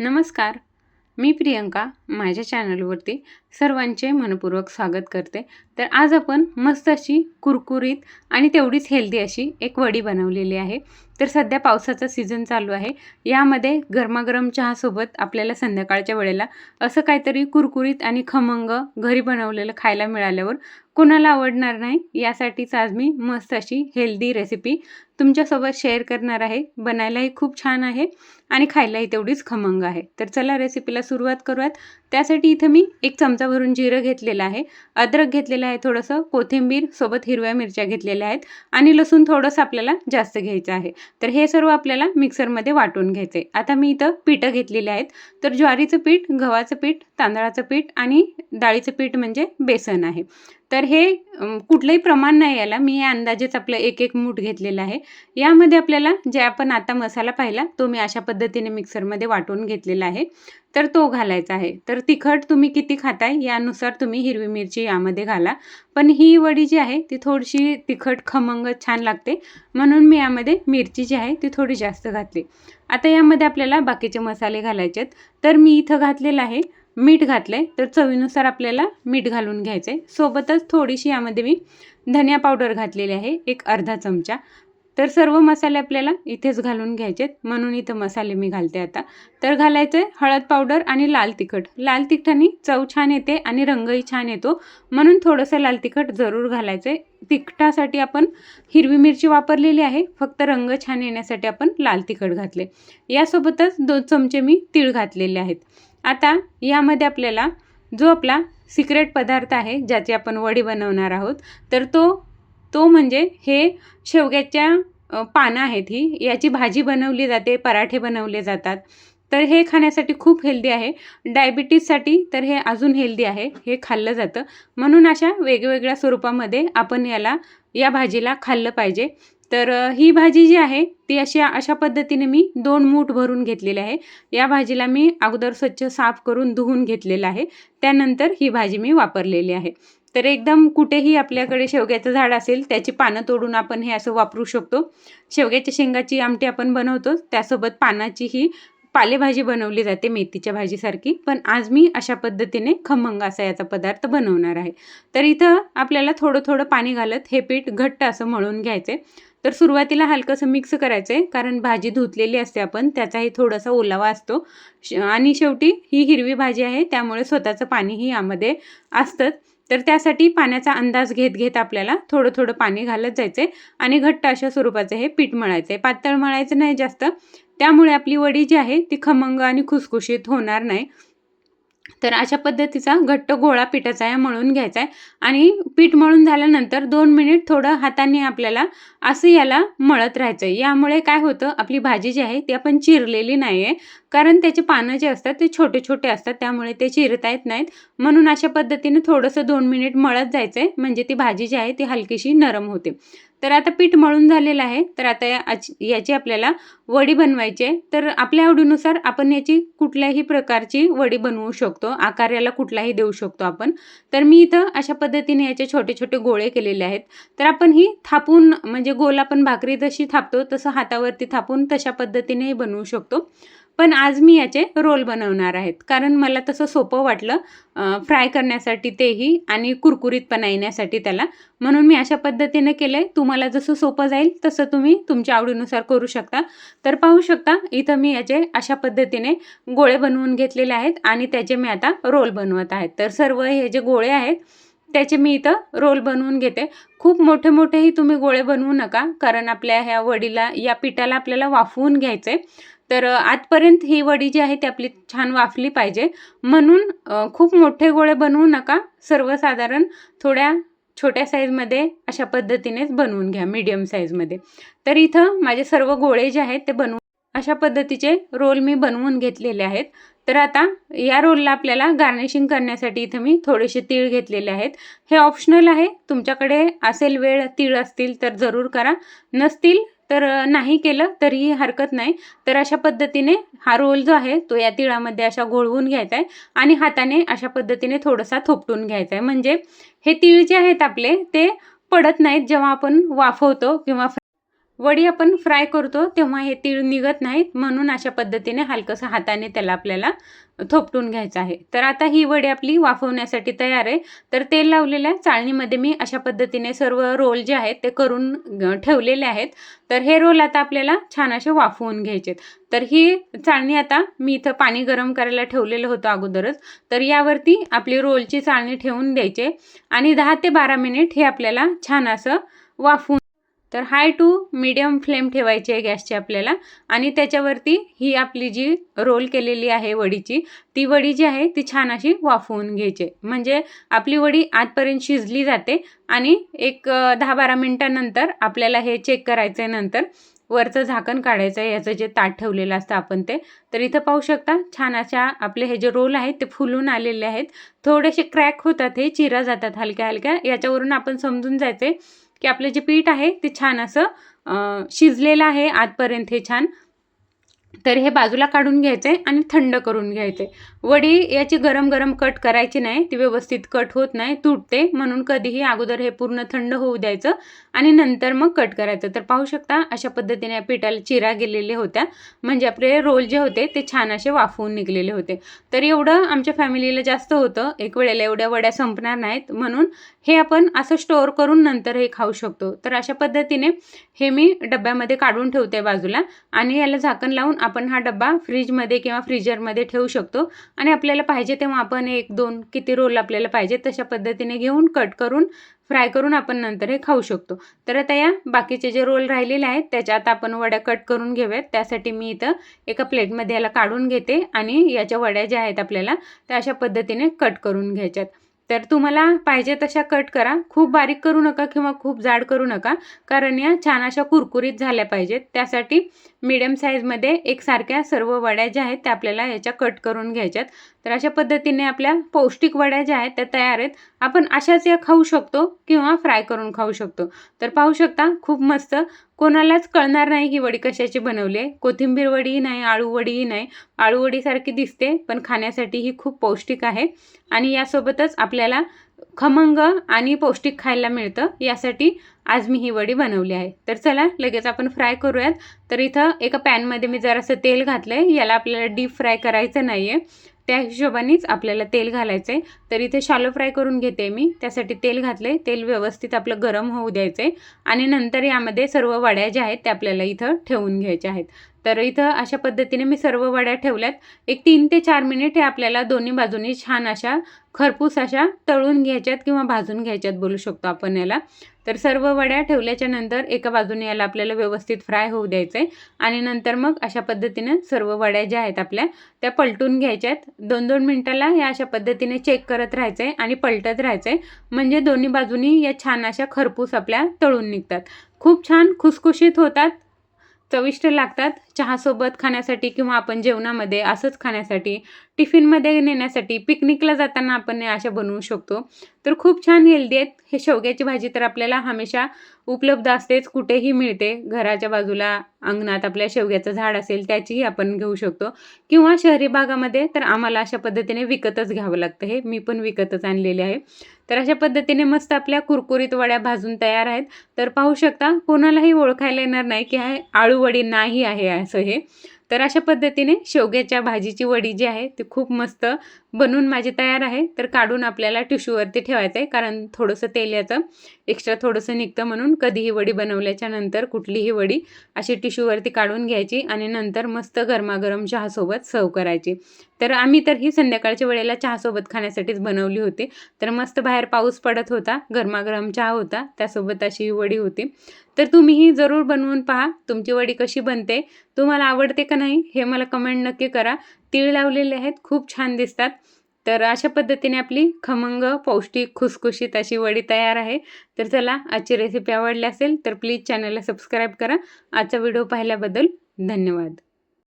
नमस्कार. मी प्रियंका माझ्या चॅनलवरती सर्वांचे मनपूर्वक स्वागत करते. तर आज आपण मस्त अशी कुरकुरीत आणि तेवढीच हेल्दी अशी एक वडी बनवलेली आहे. तर सध्या पावसाचा सीझन चालू आहे. यामध्ये गरमागरम चहासोबत आपल्याला संध्याकाळच्या वेळेला असं काहीतरी कुरकुरीत आणि खमंग घरी बनवलेलं खायला मिळाल्यावर कोणाला आवडणार नाही यासाठीच आज मी मस्त अशी हेल्दी रेसिपी तुमच्यासोबत शेअर करणार आहे. बनायलाही खूप छान आहे आणि खायलाही तेवढीच खमंग आहे. तर चला रेसिपीला सुरुवात करूयात. त्यासाठी इथं मी एक चमचा भरून जिरं घेतलेलं आहे. अद्रक घेतलेलं आहे थोडंसं. कोथिंबीर सोबत हिरव्या मिरच्या घेतलेल्या आहेत. आणि लसूण थोडंसं आपल्याला जास्त घ्यायचं आहे. तर हे सर्व आपल्याला मिक्सरमध्ये वाटून घ्यायचं आहे आता मी इथं पिठं घेतलेली आहेत. तर ज्वारीचं पीठ गव्हाचं पीठ तांदळाचं पीठ आणि डाळीचं पीठ म्हणजे बेसन आहे. तर हे कुठलंही प्रमाण नाही याला. मी या अंदाजेच आपलं एक एक मूठ घेतलेलं आहे. यामध्ये आपल्याला जे आपण आता मसाला पाहिला तो मी अशा पद्धतीने मिक्सरमध्ये वाटून घेतलेला आहे. तर तो घालायचा आहे. तर तिखट तुम्ही किती खाताय यानुसार तुम्ही हिरवी मिरची यामध्ये घाला. पण ही वडी जी आहे ती थोडीशी तिखट खमंग छान लागते. म्हणून मी यामध्ये मिरची जी आहे ती थोडी जास्त घातली. आता यामध्ये आपल्याला बाकीचे मसाले घालायचे आहेत. तर मी इथं घातलेलं आहे मीठ घातलं आहे तर चवीनुसार आपल्याला मीठ घालून घ्यायचं आहे सोबतच थोडीशी यामध्ये मी धनिया पावडर घातलेली आहे एक अर्धा चमचा. तर सर्व मसाले आपल्याला इथेच घालून घ्यायचे आहेत म्हणून इथं मसाले मी घालते आता. तर घालायचं आहे हळद पावडर आणि लाल तिखट. लाल तिखटाने चव छान येते आणि रंगही छान येतो. म्हणून थोडंसं लाल तिखट जरूर घालायचं आहे तिखटासाठी आपण हिरवी मिरची वापरलेली आहे. फक्त रंग छान येण्यासाठी आपण लाल तिखट घातले. यासोबतच दोन चमचे मी तीळ घातलेले आहेत. आता यामध्ये आपल्याला जो आपला सिक्रेट पदार्थ आहे ज्याची आपण वडी बनवणार आहोत तर तो तो म्हणजे हे शेवग्याच्या पानं आहेत ही. याची भाजी बनवली जाते पराठे बनवले जातात. तर हे खाण्यासाठी खूप हेल्दी आहे. डायबिटीजसाठी तर हे अजून हेल्दी आहे. हे खाल्लं जातं. म्हणून अशा वेगवेगळ्या स्वरूपामध्ये आपण याला या भाजीला खाल्लं पाहिजे. तर ही भाजी जी आहे ती अशी अशा पद्धतीने मी दोन मूठ भरून घेतलेली आहे. या भाजीला मी अगोदर स्वच्छ साफ करून धुवून घेतलेलं आहे. त्यानंतर ही भाजी मी वापरलेली आहे. तर एकदम कुठेही आपल्याकडे शेवग्याचं झाड असेल त्याची पानं तोडून आपण हे असं वापरू शकतो. शेवग्याच्या शेंगाची आमटी आपण बनवतो त्यासोबत पानाचीही पालेभाजी बनवली जाते मेथीच्या भाजीसारखी. पण आज मी अशा पद्धतीने खमंग असा याचा पदार्थ बनवणार आहे. तर इथं आपल्याला थोडं थोडं पाणी घालत हे पीठ घट्ट असं मळून घ्यायचं तर सुरुवातीला हलकंसं मिक्स करायचं आहे कारण भाजी धुतलेली असते आपण त्याचाही थोडासा ओलावा असतो. श- आणि शेवटी ही हिरवी भाजी आहे त्यामुळे स्वतःचं पाणीही यामध्ये असतंच. तर त्यासाठी पाण्याचा अंदाज घेत घेत आपल्याला थोडं थोडं पाणी घालत जायचं आहे आणि घट्ट अशा स्वरूपाचं हे पीठ मळायचं आहे पातळ मळायचं नाही जास्त. त्यामुळे आपली वडी जी आहे ती खमंग आणि खुसखुशीत होणार नाही. तर अशा पद्धतीचा घट्ट गोळा पिठाचा आहे मळून घ्यायचा आहे. आणि पीठ मळून झाल्यानंतर दोन मिनिट थोडं हाताने आपल्याला असं याला मळत राहायचं आहे. यामुळे काय होतं आपली भाजी जी आहे ती आपण चिरलेली नाही आहे. कारण त्याचे पानं जे असतात ते छोटे छोटे असतात त्यामुळे ते चिरता येत नाहीत. म्हणून अशा पद्धतीने थोडंसं दोन मिनिट मळत जायचं आहे. म्हणजे ती भाजी जी आहे ती हलकीशी नरम होते. तर आता पीठ मळून झालेलं आहे. तर आता याची आपल्याला वडी बनवायची आहे. तर आपल्या आवडीनुसार आपण याची कुठल्याही प्रकारची वडी बनवू शकतो. आकार याला कुठलाही देऊ शकतो आपण. तर मी इथं अशा पद्धतीने याचे छोटे छोटे गोळे केलेले आहेत. तर आपण ही थापून म्हणजे गोल आपण भाकरी जशी थापतो तसं हातावरती थापून तशा पद्धतीनेही बनवू शकतो. पण आज मी याचे रोल बनवणार आहेत. कारण मला तसं सोपं वाटलं फ्राय करण्यासाठी तेही आणि कुरकुरीतपणा येण्यासाठी त्याला. म्हणून मी अशा पद्धतीने केलं आहे तुम्हाला जसं सोपं जाईल तसं तुम्ही तुमच्या आवडीनुसार करू शकता. तर पाहू शकता इथं मी याचे अशा पद्धतीने गोळे बनवून घेतलेले आहेत आणि त्याचे मी आता रोल बनवत आहेत तर सर्व हे जे गोळे आहेत त्याचे मी इथं रोल बनवून घेते. खूप मोठे मोठेही तुम्ही गोळे बनवू नका कारण आपल्या ह्या वडीला या पिठाला आपल्याला वाफवून घ्यायचं तर आजपर्यंत ही वडी जी आहे ती आपली छान वाफली पाहिजे. म्हणून खूप मोठे गोळे बनवू नका. सर्वसाधारण थोड्या छोट्या साईजमध्ये अशा पद्धतीनेच बनवून घ्या मीडियम साईजमध्ये तर इथं माझे सर्व गोळे जे आहेत ते बनवून अशा पद्धतीचे रोल मी बनवून घेतलेले आहेत. तर आता या रोलला आपल्याला गार्निशिंग करण्यासाठी इथं मी थोडेसे तीळ घेतलेले आहेत. हे ऑप्शनल आहे. तुमच्याकडे असेल वेळ तीळ असतील तर जरूर करा. नसतील तर नाही केलं तरीही हरकत नाही. तर अशा पद्धतीने हा रोल जो आहे तो या तिळामध्ये अशा घोळवून घ्यायचा आहे आणि हाताने अशा पद्धतीने थोडासा थोपटून घ्यायचा आहे. म्हणजे हे तीळ जे आहेत आपले ते पडत नाहीत जेव्हा आपण वाफवतो किंवा वडी आपण फ्राय करतो तेव्हा हे तीळ निघत नाहीत. म्हणून अशा पद्धतीने हलकंसं हाताने त्याला आपल्याला थोपटून घ्यायचं आहे. तर आता ही वडी आपली वाफवण्यासाठी तयार आहे. तर तेल लावलेल्या चाळणीमध्ये मी अशा पद्धतीने सर्व रोल जे आहेत ते करून ठेवलेले आहेत. तर हे रोल आता आपल्याला छान असे वाफवून घ्यायचे तर ही चाळणी आता मी इथं पाणी गरम करायला ठेवलेलं होतं अगोदरच. तर यावरती आपली रोलची चाळणी ठेवून द्यायचे. आणि दहा ते बारा मिनिट हे आपल्याला छान असं वाफवून तर हाय टू मीडियम फ्लेम ठेवायची आहे गॅसची आपल्याला. आणि त्याच्यावरती ही आपली जी रोल केलेली आहे वडीची ती वडी जी आहे ती छान अशी वाफवून घ्यायची. म्हणजे आपली वडी आतपर्यंत शिजली जाते आणि एक दहा बारा मिनटानंतर आपल्याला हे चेक करायचं आहे नंतर वरचं झाकण काढायचं आहे याचं जे ताट ठेवलेलं असतं आपण ते. तर इथं पाहू शकता छान अशा आपले हे जे रोल आहेत ते फुलून आलेले आहेत. थोडेसे क्रॅक होतात हे चिरा जातात हलक्या हलक्या याच्यावरून आपण समजून जायचे की आपलं जे पीठ आहे ते छान असं शिजलेलं आहे आजपर्यंत हे छान. तर हे बाजूला काढून घ्यायचे आणि थंड करून घ्यायचे. वडी याची गरम गरम कट करायची नाही ती व्यवस्थित कट होत नाही तुटते. म्हणून कधीही अगोदर हे पूर्ण थंड होऊ द्यायचं आणि नंतर मग कट करायचं. तर पाहू शकता अशा पद्धतीने या पिठाला चिरा गेलेल्या होत्या. म्हणजे आपले रोल जे होते ते छान असे वाफवून निघलेले होते. तर एवढं आमच्या फॅमिलीला जास्त होतं. एक वेळेला एवढ्या वड्या संपणार नाहीत. म्हणून हे आपण असं स्टोअर करून नंतर हे खाऊ शकतो. तर अशा पद्धतीने हे मी डब्यामध्ये काढून ठेवते बाजूला आणि याला झाकण लावून आपण हा डब्बा फ्रीजमध्ये किंवा फ्रीजरमध्ये ठेवू शकतो. आणि आपल्याला पाहिजे तेव्हा आपण एक दोन किती रोल आपल्याला पाहिजे तशा पद्धतीने घेऊन कट करून फ्राय करून आपण नंतर हे खाऊ शकतो. तर आता या बाकीचे जे रोल राहिलेले आहेत त्याच्यात आपण वड्या कट करून घेऊयात. त्यासाठी मी इथं एका प्लेटमध्ये याला काढून घेते आणि याच्या वड्या ज्या आहेत आपल्याला त्या अशा पद्धतीने कट करून घ्यायच्यात. तर तुम्हाला पाहिजे तशा कट करा. खूप बारीक करू नका किंवा खूप जाड करू नका. कारण या छान अशा कुरकुरीत झाल्या पाहिजेत. त्यासाठी मिडियम साईजमध्ये एकसारख्या सर्व वड्या ज्या आहेत त्या आपल्याला याच्या कट करून घ्यायच्यात. तर अशा पद्धतीने आपल्या पौष्टिक वड्या ज्या आहेत त्या तयार आहेत. आपण अशाच या खाऊ शकतो किंवा फ्राय करून खाऊ शकतो. तर पाहू शकता खूप मस्त. कोणालाच कळणार नाही ही वडी कशाची बनवली आहे. कोथिंबीर वडीही नाही आळू वडीही नाही. आळू वडीसारखी दिसते पण खाण्यासाठी ही खूप पौष्टिक आहे. आणि यासोबतच आपल्याला खमंग आणि पौष्टिक खायला मिळतं. यासाठी आज मी ही वडी बनवली आहे. तर चला लगेच आपण फ्राय करूयात. तर इथं एका पॅनमध्ये मी जरासं तेल घातलं आहे याला आपल्याला डीप फ्राय करायचं नाही आहे त्या हिशोबानेच आपल्याला तेल घालायचं आहे तर इथे शालो फ्राय करून घेते मी. त्यासाठी तेल घातलं आहे तेल व्यवस्थित आपलं गरम होऊ द्यायचं आहे आणि नंतर यामध्ये सर्व वड्या ज्या आहेत त्या आपल्याला इथं ठेवून घ्यायच्या आहेत. तर इथं अशा पद्धतीने मी सर्व वड्या ठेवल्यात. एक तीन ते चार मिनिट हे आपल्याला दोन्ही बाजूनी छान अशा खरपूस अशा तळून घ्यायच्यात किंवा भाजून घ्यायच्यात बोलू शकतो आपण याला. तर सर्व वड्या ठेवल्याच्या नंतर एका बाजूने याला आपल्याला व्यवस्थित फ्राय होऊ द्यायचं आहे आणि नंतर मग अशा पद्धतीने सर्व वड्या ज्या आहेत आपल्या त्या पलटून घ्यायच्यात. दोन दोन मिनटाला या अशा पद्धतीने चेक करत राहायचं आहे आणि पलटत राहायचं आहे म्हणजे दोन्ही बाजूनी या छान अशा खरपूस आपल्या तळून निघतात. खूप छान खुसखुशीत होतात. चविष्ट लागतात. चहासोबत खाण्यासाठी किंवा आपण जेवणामध्ये असंच खाण्यासाठी टिफिनमध्ये नेण्यासाठी पिकनिकला जाताना आपण अशा बनवू शकतो. तर खूप छान हेल्दी आहेत. हे शेवग्याची भाजी तर आपल्याला हमेशा उपलब्ध असतेच कुठेही मिळते. घराच्या बाजूला अंगणात आपल्या शेवग्याचं झाड असेल त्याचीही आपण घेऊ शकतो. किंवा शहरी भागामध्ये तर आम्हाला अशा पद्धतीने विकतच घ्यावं लागतं हे. मी पण विकतच आणलेले आहे. तर अशा पद्धतीने मस्त आपल्या कुरकुरीत वड्या भाजून तयार आहेत. तर पाहू शकता कोणालाही ओळखायला येणार नाही की हे आळूवडी नाही आहे असं हे. तर अशा पद्धतीने शेवग्याच्या भाजीची वडी जी आहे ती खूप मस्त बनवून माझी तयार आहे. तर काढून आपल्याला टिश्यूवरती ठेवायचं आहे कारण थोडंसं तेल याचं एक्स्ट्रा थोडंसं निघतं म्हणून कधीही वडी बनवल्याच्या नंतर कुठलीही वडी अशी टिश्यूवरती काढून घ्यायची आणि नंतर मस्त गरमागरम चहासोबत सर्व करायची. तर आम्ही तर ही संध्याकाळच्या वेळेला चहासोबत खाण्यासाठीच बनवली होती. तर मस्त बाहेर पाऊस पडत होता गरमागरम चहा होता त्यासोबत अशी ही वडी होती. तर तुम्हीही जरूर बनवून पहा तुमची वडी कशी बनते तुम्हाला आवडते का नाही हे मला कमेंट नक्की करा. तीळ लावलेले आहेत खूप छान दिसतात. तर अशा पद्धतीने आपली खमंग पौष्टिक खुसखुशीत अशी वडी तयार आहे. तर चला आजची रेसिपी आवडली असेल तर प्लीज चॅनलला सबस्क्राईब करा. आजचा व्हिडिओ पाहिल्याबद्दल धन्यवाद.